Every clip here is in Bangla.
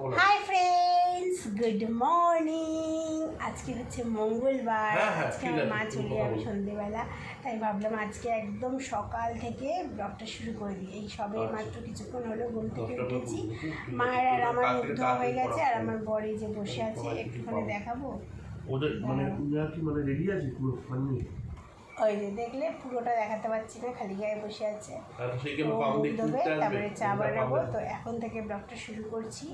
হাই ফ্রেন্ডস গুড মর্নিং আজকে হচ্ছে মঙ্গলবার। হ্যাঁ, হ্যাঁ, আজকে আমার মা চলে যাবে বলো। সন্ধেবেলা। তাই ভাবলাম আজকে একদম সকাল থেকে ব্লগটা শুরু করে দিই। এই সবে আচ্ছা। মাত্র কিছুক্ষণ হলো ঘুম থেকে উঠেছি। মায়ের আর। আমার ধোয়া হয়ে গেছে আর আমার বড়ি যে বসে আছে একটুখানি দেখাবো। ওদের মানে কি মানে রেডি আছে পুরো ফানি ওই যে দেখলে পুরোটা দেখাতে পারছি না খালি গায়ে বসে আছে। তারপরে চা বানাবো। তো এখন থেকে ব্লগটা শুরু করছি।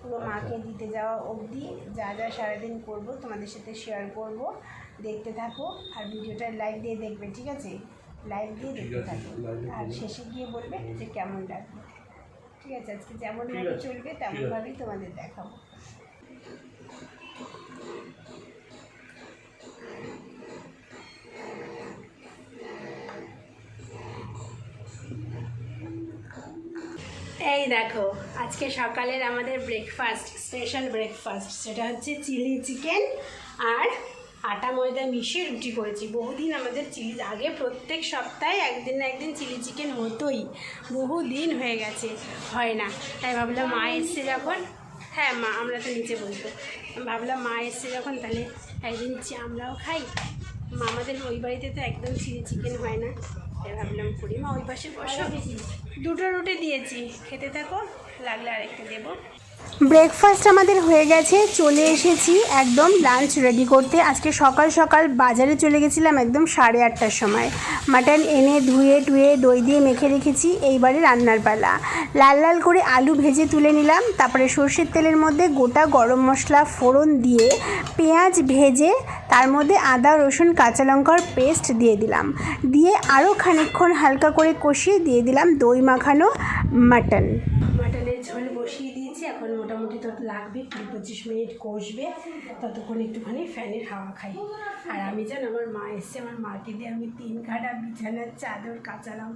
পুরো আচ্ছা। মাকে দিতে যাওয়া অবধি যা যা সারাদিন করব তোমাদের সাথে শেয়ার করব। দেখতে থাকো আর ভিডিওটা লাইক দিয়ে দেখবে ঠিক আছে? লাইক দিয়ে দেখতে থাকো। আর শেষে গিয়ে বলবে যে কেমন লাগবে ঠিক আছে আজকে যেমন ঠিক চলবে ঠিক তেমন আছে। ভাবেই তোমাদের দেখাবো। এই দেখো, আজকে সকালের আমাদের ব্রেকফাস্ট স্পেশাল ব্রেকফাস্ট সেটা হচ্ছে চিলি চিকেন আর আটা ময়দা মিশিয়ে রুটি করেছি। বহুদিন আমাদের চিলি, আগে প্রত্যেক সপ্তাহে একদিন না একদিন চিলি চিকেন হতোই বহু দিন হয়ে গেছে, হয় না। তাই ভাবলাম মা এসছে যখন হ্যাঁ মা, আমরা তো নিচে বলতো ভাবলাম মা এসছে যখন, তাহলে একদিন আমরাও খাই। আমাদের ওই বাড়িতে তো একদম চিলি চিকেন হয় না। তাই ভাবলাম করি মা, ওই পাশে বসো। দুটো রুটি দিয়েছি। খেতে থাকো, লাগলে আরেকটা দেবো। ব্রেকফাস্ট আমাদের হয়ে গেছে, চলে এসেছি একদম লাঞ্চ রেডি করতে। আজকে সকাল সকাল বাজারে চলে গেছিলাম একদম সাড়ে আটটার সময়। মাটন এনে ধুয়ে টুয়ে দই দিয়ে মেখে রেখেছি, এইবারে রান্নার পালা। লাল লাল করে আলু ভেজে তুলে নিলাম, তারপরে সর্ষের তেলের মধ্যে গোটা গরম মশলা ফোড়ন দিয়ে পেঁয়াজ ভেজে তার মধ্যে আদা, রসুন, কাঁচা লঙ্কার পেস্ট দিয়ে দিলাম। দিয়ে আরও খানিকক্ষণ হালকা করে কষিয়ে দিয়ে দিলাম দই মাখানো মাটন মাটনের ঝোল বসিয়ে দিয়েছি এখন মোটামুটি তো লাগবে, কুড়ি পঁচিশ মিনিট কষবে, ততক্ষণ একটুখানি ফ্যানের হাওয়া খাই। আর আমি জান, আমার মা এসছে, আমার মাকে দিয়ে আমি তিন কাটা বিছানার চাদর কাচালাম।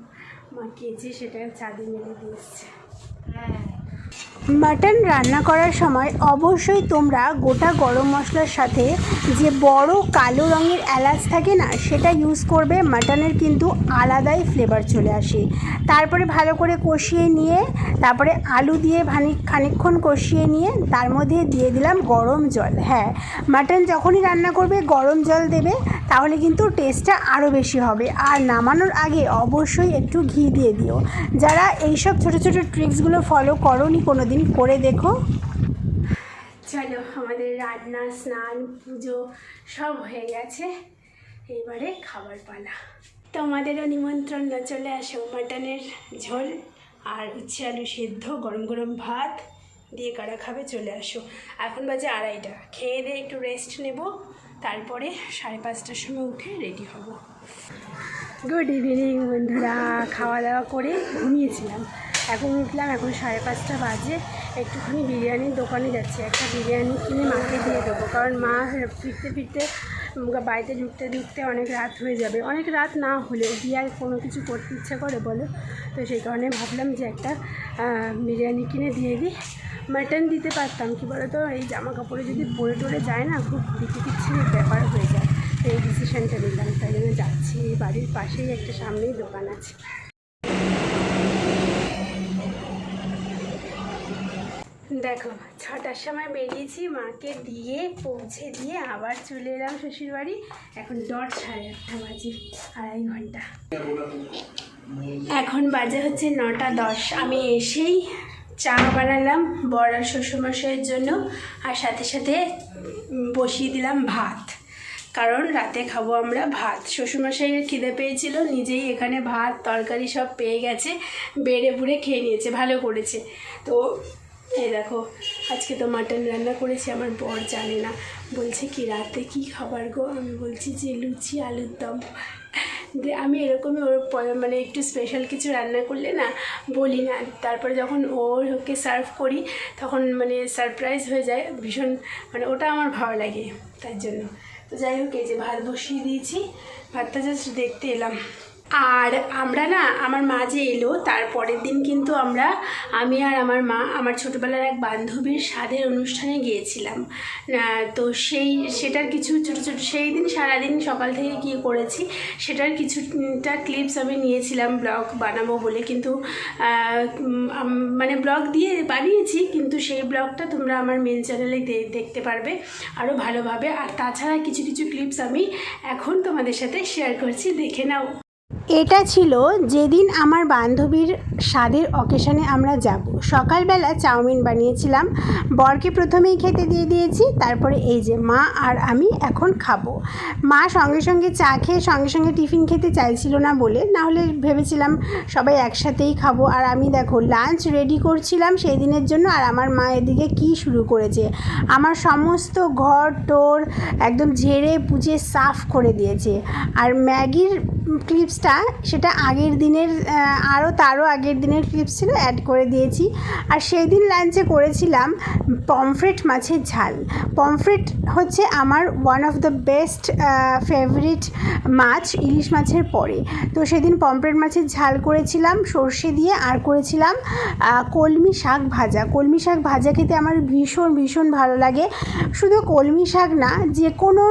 মা কেচে সেটা চাঁদে মেলে দিয়েছে হ্যাঁ। মাটন রান্না করার সময় অবশ্যই তোমরা গোটা গরম মশলার সাথে যে বড় কালো রঙের এলাচ থাকে না, সেটা ইউজ করবে। মাটনের কিন্তু আলাদাই ফ্লেভার চলে আসে। তারপরে ভালো করে কষিয়ে নিয়ে, তারপরে আলু দিয়ে ভানি খানিকক্ষণ কষিয়ে নিয়ে, তার মধ্যে দিয়ে দিলাম গরম জল। হ্যাঁ মাটন যখনই রান্না করবে, গরম জল দেবে, তাহলে কিন্তু টেস্টটা আরও বেশি হবে। আর নামানোর আগে অবশ্যই একটু ঘি দিয়ে দিও। যারা এইসব ছোটো ছোটো ট্রিক্সগুলো ফলো করনি কোনো দিন করে দেখো। চলো আমাদের রান্না স্নান পুজো সব হয়ে গেছে। এবারে খাবার পালা। তোমাদেরও নিমন্ত্রণ না চলে আসো। মাটনের ঝোল আর উচ্ছে আলু সেদ্ধ গরম গরম ভাত দিয়ে কারা খাবে চলে আসো। এখন বাজে আড়াইটা। খেয়ে দিয়ে একটু রেস্ট নেব। তারপরে সাড়ে পাঁচটার সময় উঠে রেডি হব। গুড ইভিনিং বন্ধুরা। খাওয়া দাওয়া করে ঘুমিয়েছিলাম। এখন উঠলাম, এখন সাড়ে পাঁচটা বাজে। একটুখানি বিরিয়ানির দোকানে যাচ্ছি। একটা বিরিয়ানি কিনে মাকে দিয়ে দেবো। কারণ মা ফিরতে ফিরতে বাড়িতে ঢুকতে ঢুকতে অনেক রাত হয়ে যাবে। অনেক রাত না হলে গিয়ে আর কোনো কিছু করতে ইচ্ছা করে বলো? তো সেই কারণে ভাবলাম যে একটা বিরিয়ানি কিনে দিয়ে দিই। মাটন দিতে পারতাম, কি বলো তো এই জামা কাপড়ে যদি পরে টরে যায় না, খুব দিতে কিচ্ছু ব্যাপার হয়ে যায়। তো এই ডিসিশানটা নিলাম। তাই জন্য যাচ্ছি। বাড়ির পাশেই একটা সামনেই দোকান আছে। দেখো, ছটার সময় বেরিয়েছি, মাকে দিয়ে, পৌঁছে দিয়ে আবার চলে এলাম শ্বশুরবাড়ি। এখন দশ সাড়ে আটটা বাজে, আড়াই ঘণ্টা। এখন বাজে হচ্ছে নটা দশ। আমি এসেই চা বানালাম বড় আর শ্বশুরমশাইয়ের জন্য, আর সাথে সাথে বসিয়ে দিলাম ভাত। কারণ রাতে খাব আমরা ভাত। শ্বশুরমশাইয়ের খিদে পেয়েছিল, নিজেই এখানে ভাত, তরকারি সব পেয়ে গেছে, বেড়ে বুড়ে খেয়ে নিয়েছে, ভালো করেছে। তো এই দেখো, আজকে তো মাটন রান্না করেছি, আমার বর জানে না। বলছে কি, রাতে কি খাবার গো? আমি বলছি যে লুচি আলুর দম। আমি এরকমই ওর মানে একটু স্পেশাল কিছু রান্না করলে না, বলি না। তারপরে যখন ওর ওকে সার্ভ করি, তখন মানে সারপ্রাইজ হয়ে যায়, ভীষণ মানে ওটা আমার ভালো লাগে, তার জন্য। তো যাই হোক, এই যে ভাত বসিয়ে দিয়েছি, ভাতটা জাস্ট দেখতে এলাম। আর আমরা না, আমার মা যে এলো, তার পরের দিন কিন্তু আমরা, আমি আর আমার মা, আমার ছোটোবেলার এক বান্ধবীর স্বাদের অনুষ্ঠানে গিয়েছিলাম। তো সেই, সেটার কিছু ছোটো ছোটো, সেই দিন সারাদিন সকাল থেকে কী করেছি, সেটার কিছুটা ক্লিপস আমি নিয়েছিলাম, ব্লগ বানাবো বলে। কিন্তু মানে ব্লগ দিয়ে বানিয়েছি, কিন্তু সেই ব্লগটা তোমরা আমার মেন চ্যানেলে দেখতে পারবে আরও ভালোভাবে। আর তাছাড়া কিছু কিছু ক্লিপস আমি এখন তোমাদের সাথে শেয়ার করছি, দেখে নাও। এটা ছিল যেদিন আমার বান্ধবীর স্বাদের অকেশনে আমরা যাব। সকালবেলা চাউমিন বানিয়েছিলাম। বরকে প্রথমেই খেতে দিয়ে দিয়েছি। তারপরে এই যে মা আর আমি এখন খাব। মা সঙ্গে সঙ্গে চা খেয়ে সঙ্গে সঙ্গে টিফিন খেতে চাইছিল না বলে, না হলে ভেবেছিলাম সবাই একসাথেই খাব। আর আমি দেখো লাঞ্চ রেডি করছিলাম সেই দিনের জন্য আর আমার মা এদিকে কি শুরু করেছে। আমার সমস্ত ঘর, টোর একদম ঝেড়ে পুজে সাফ করে দিয়েছে। আর ম্যাগির ক্লিপসটা সেটা আগের দিনের আরও তারও আগের দিনের ক্লিপস ছিল অ্যাড করে দিয়েছি। আর সেই দিন লাঞ্চে করেছিলাম পমফ্রেট মাছের ঝাল। পমফ্রেট হচ্ছে আমার one of the best favourite মাছ ইলিশ মাছের পরে। তো সেদিন পমফ্রেট মাছের ঝাল করেছিলাম, সর্ষে দিয়ে, আর করেছিলাম কলমি শাক ভাজা। কলমি শাক ভাজা খেতে আমার ভীষণ ভীষণ ভালো লাগে। শুধু কলমি শাক না যে কোনো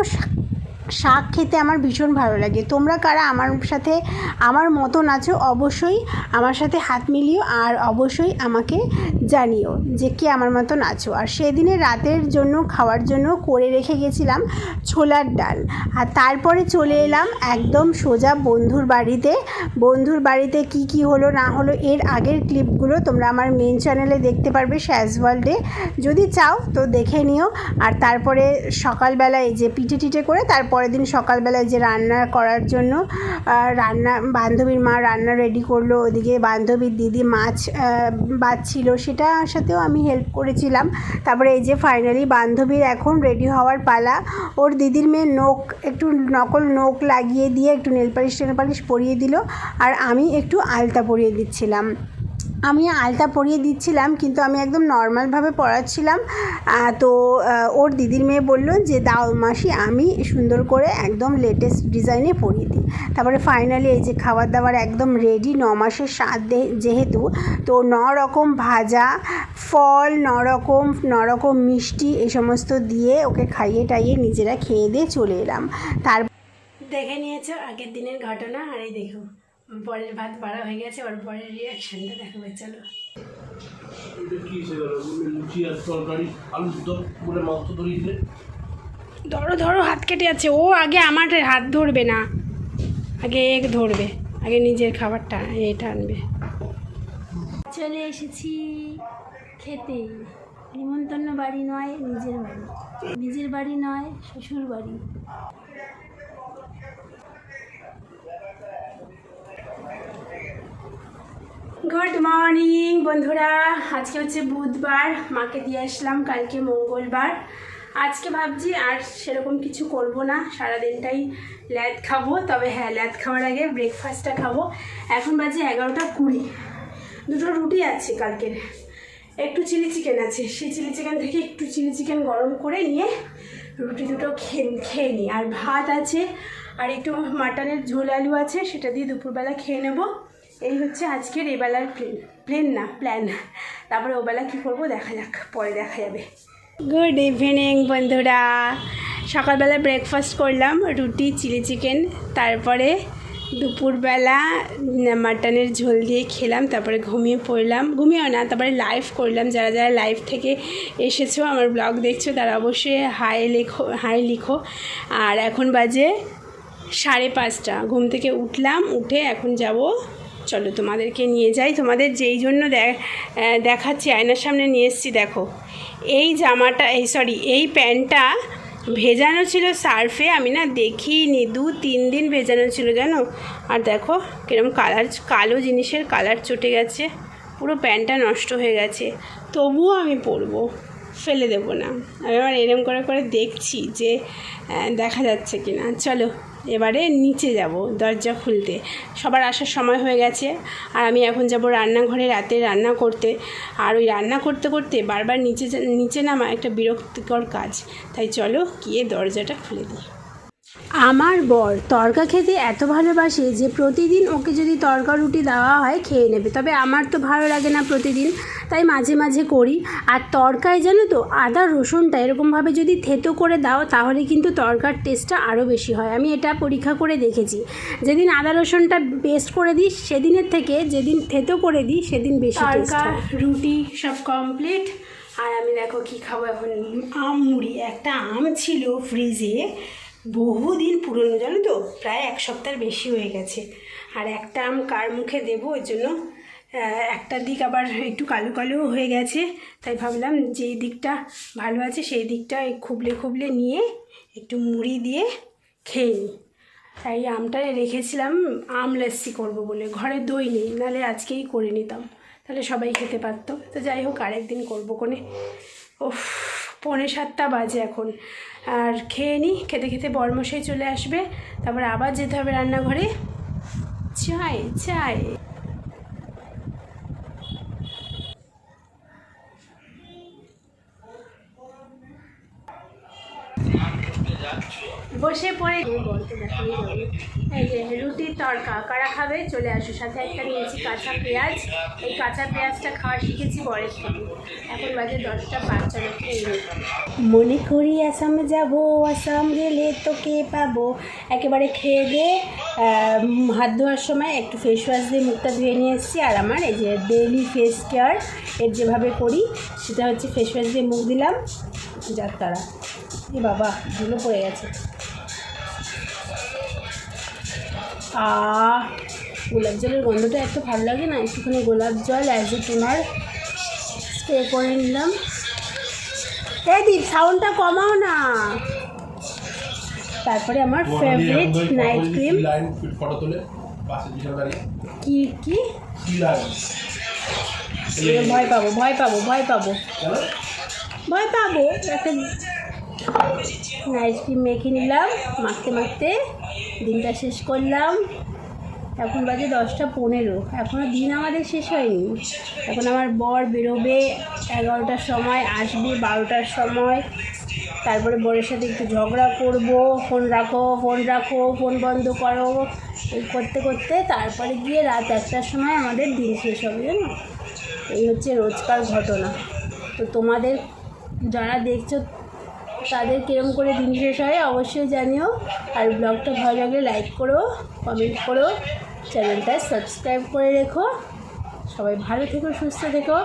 শাক খেতে আমার ভীষণ ভালো লাগে। তোমরা কারা আমার সাথে, আমার মতন আছো, অবশ্যই আমার সাথে হাত মিলিও আর অবশ্যই আমাকে জানিও যে কে আমার মতন আছো। আর সেদিনে রাতের জন্য, খাওয়ার জন্য করে রেখে গেছিলাম ছোলার ডাল। আর তারপরে চলে এলাম একদম সোজা বন্ধুর বাড়িতে। বন্ধুর বাড়িতে কি কি হলো, না হলো, এর আগের ক্লিপগুলো তোমরা আমার মেন চ্যানেলে দেখতে পারবে শ্যাজ ওয়ার্ল্ডে যদি চাও তো দেখে নিও। আর তারপরে সকালবেলায় যে পিঠে টিটে করে তারপরের দিন সকালবেলায় যে রান্না করার জন্য রান্না বান্ধবীর মা রান্না রেডি করল। ওদিকে বান্ধবীর দিদি মাছ আহ, সেটা সাথেও আমি হেল্প করেছিলাম। তারপরে এই যে ফাইনালি বান্ধবীর এখন রেডি হওয়ার পালা। ওর দিদির মেয়ে নোক একটু নকল নোক লাগিয়ে দিয়ে একটু নেল পালিশ টেল পালিশ পরিয়ে দিল। আর আমি একটু আলতা পরিয়ে দিচ্ছিলাম। আমি আলতা পরিয়ে দিচ্ছিলাম, কিন্তু আমি একদম নর্মালভাবে পড়াচ্ছিলাম তো ওর দিদির মেয়ে বলল যে, দাও মাসি, আমি সুন্দর করে একদম লেটেস্ট ডিজাইনে পরিয়ে দিই। তারপরে ফাইনালি এই যে খাবার দাবার একদম রেডি ন মাসের স্বাদ যেহেতু, তো ন রকম ভাজা, ফল ন রকম ন রকম মিষ্টি এই সমস্ত দিয়ে ওকে খাইয়ে টাইয়ে নিজেরা খেয়ে দিয়ে চলে এলাম। তার দেখে নিয়েছো আগের দিনের ঘটনা? আর এই দেখো। পরের ভাত বাড়া হয়ে গেছে ওর পরের রিয়াকশনটা দেখাবে চলো। ধরো ধরো হাত কেটে আছে ও আগে আমার হাত ধরবে না। আগে এক ধরবে আগে নিজের খাবারটা এটা আনবে। চলে এসেছি খেতে। নিমন্ত্রণ বাড়ি নয় নিজের বাড়ি। নিজের বাড়ি নয় শ্বশুর বাড়ি। গুড মর্নিং বন্ধুরা। আজকে হচ্ছে বুধবার, মাকে দিয়ে আসলাম কালকে মঙ্গলবার। আজকে ভাবছি আর সেরকম কিছু করব না, সারাদিনটাই ল্যাদ খাব। তবে হ্যাঁ ল্যাদ খাওয়ার আগে ব্রেকফাস্টটা খাব। এখন বাজে এগারোটা কুড়ি। দুটো রুটি আছে কালকের। একটু চিলি চিকেন আছে। সেই চিলি চিকেন থেকে একটু চিলি চিকেন গরম করে নিয়ে রুটি দুটো খেয়ে খেয়ে নিই। আর ভাত আছে, আর একটু মাটনের ঝোল আলু আছে, সেটা দিয়ে দুপুরবেলা খেয়ে নেব। এই হচ্ছে আজকের এবেলার প্লেন প্লেন না, প্ল্যান। তারপরে ওবেলা কী করব দেখা যাক, পরে দেখা যাবে। গুড ইভিনিং, বন্ধুরা। সকালবেলা ব্রেকফাস্ট করলাম, রুটি, চিলি চিকেন, তারপরে দুপুরবেলা মাটনের ঝোল দিয়ে খেলাম, তারপরে ঘুমিয়ে পড়লাম। ঘুমিয়েও না, তারপরে লাইভ করলাম। যারা যারা লাইভ থেকে এসেছ, আমার ব্লগ দেখছ, তারা অবশ্যই হাই লেখো, হাই লিখো। আর এখন বাজে সাড়ে পাঁচটা। ঘুম থেকে উঠলাম, উঠে এখন যাব চলো তোমাদেরকে নিয়ে যাই। তোমাদের যেই জন্য দেখাচ্ছি, আয়নার সামনে নিয়ে এসেছি, দেখো। এই জামাটা, এই সরি এই প্যান্টটা ভেজানো ছিল সার্ফে, আমি না দেখিনি, দু, তিন দিন ভেজানো ছিল, জানো? আর দেখো, কিরম কালার, কালো জিনিসের কালার চটে গেছে, পুরো প্যান্টটা নষ্ট হয়ে গেছে। তবুও আমি পরবো, ফেলে দেবো না। আমি আবার এরম করে করে দেখছি যে দেখা যাচ্ছে কি না চলো এবারে নিচে যাব, দরজা খুলতে। সবার আসার সময় হয়ে গেছে, আর আমি এখন যাব রান্নাঘরে রাতে রান্না করতে। আর ওই রান্না করতে করতে বারবার নিচে নিচে নামা একটা বিরক্তিকর কাজ। তাই চলো গিয়ে দরজাটা খুলে দিই। আমার বর তরকা খেতে এত ভালোবাসে যে প্রতিদিন ওকে যদি তরকা রুটি দেওয়া হয় খেয়ে নেবে। তবে আমার তো ভালো লাগে না প্রতিদিন তাই মাঝে মাঝে করি। আর তরকায় জানো তো আদা রসুনটা এরকমভাবে যদি থেতো করে দাও তাহলে কিন্তু তরকার টেস্টটা আরও বেশি হয়। আমি এটা পরীক্ষা করে দেখেছি। যেদিন আদা রসুনটা পেস্ট করে দিই সেদিনের থেকে যেদিন থেতো করে দিই সেদিন বেশি তরকা রুটি সব কমপ্লিট আর আমি দেখো কি খাব এখন? আম মুড়ি। একটা আম ছিল ফ্রিজে বহুদিন পুরনো, জানো তো? প্রায় এক সপ্তাহের বেশি হয়ে গেছে। আর একটা আম কার মুখে দেবো? ওই জন্য একটা দিক আবার একটু কালো কালো হয়ে গেছে। তাই ভাবলাম যেই দিকটা ভালো আছে, সেই দিকটা খুবলে খুবলে নিয়ে একটু মুড়ি দিয়ে খেয়ে নিই। তাই আমটা রেখেছিলাম, আম লস্যি করব বলে। ঘরে দই নেই নাহলে আজকেই করে নিতাম। তাহলে সবাই খেতে পারতো। তো যাই হোক, আরেকদিন করব কোনে। ওফ পৌনে সাতটা বাজে এখন। আর খেয়ে নিই খেতে খেতে বর্মশাই চলে আসবে। তারপর আবার যেতে হবে রান্নাঘরে। চাই চাই। বসে পড়ে। এই যে রুটির তড়কা, কারা খাবে? চলে আসো, সাথে একটা নিয়েছি কাঁচা পেঁয়াজ। এই কাঁচা পেঁয়াজটা খাওয়া শিখেছি বরের থেকে এখন বাজে দশটা বাচ্চা মনে করি আসাম যাব, আসাম গেলে তোকে পাবো। একেবারে খেয়ে দিয়ে হাত ধোয়ার সময় একটু ফেস ওয়াশ দিয়ে মুখটা ধুয়ে নিয়ে এসেছি। আর আমার এই যে ডেইলি ফেস কেয়ার এর যেভাবে করি, সেটা হচ্ছে ফেস ওয়াশ দিয়ে মুখ দিলাম। যার তারা। এ বাবা, ধুলো পড়ে গেছে। আহ গোলাপ জলের গন্ধটা এত ভালো লাগে না একটুখানি গোলাপ জল অ্যাজ এ টোনার স্প্রে করে নিলাম। এই দীপ সাউন্ডটা কমাও না। তারপরে আমার ফেভারিট নাইট ক্রিম কি কি ভয় পাবো ভয় পাবো ভয় পাবো। ভয় পাবো। একটা নাইট ক্রিম মেখে নিলাম মাখতে মাখতে। দিনটা শেষ করলাম। এখন বাজে দশটা পনেরো। এখনও দিন আমাদের শেষ হয়নি। এখন আমার বর বেরোবে, এগারোটার সময় আসবে, বারোটার সময়। তারপরে বরের সাথে একটু ঝগড়া করব। ফোন রাখো ফোন রাখো, ফোন বন্ধ করো। এই করতে করতে তারপরে গিয়ে রাত একটার সময় আমাদের দিন শেষ হবে, জানো? এই হচ্ছে রোজকার ঘটনা। তো তোমাদের যারা দেখছ তাদের কিরম করে দিন শেষ হয় অবশ্যই জানিও। আর ব্লগটা ভালো লাগলে লাইক করো কমেন্ট করো চ্যানেলটা সাবস্ক্রাইব করে রেখো। সবাই ভালো থেকো, সুস্থ থেকো,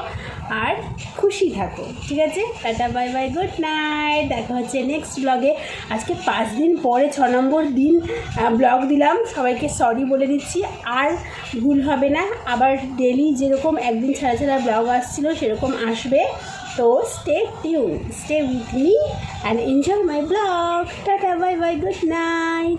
আর খুশি থাকো, ঠিক আছে? Tata bye bye good night দেখা হচ্ছে নেক্সট ব্লগে আজকে পাঁচ দিন পরে, ছ নম্বর দিন ব্লগ দিলাম। সবাইকে সরি বলে দিচ্ছি। আর ভুল হবে না। আবার ডেলি যেরকম একদিন ছাড়া ছাড়া ব্লগ আসছিল, সেরকম আসবে। So stay tuned, stay with me and enjoy my blog. Tata, bye bye, good night.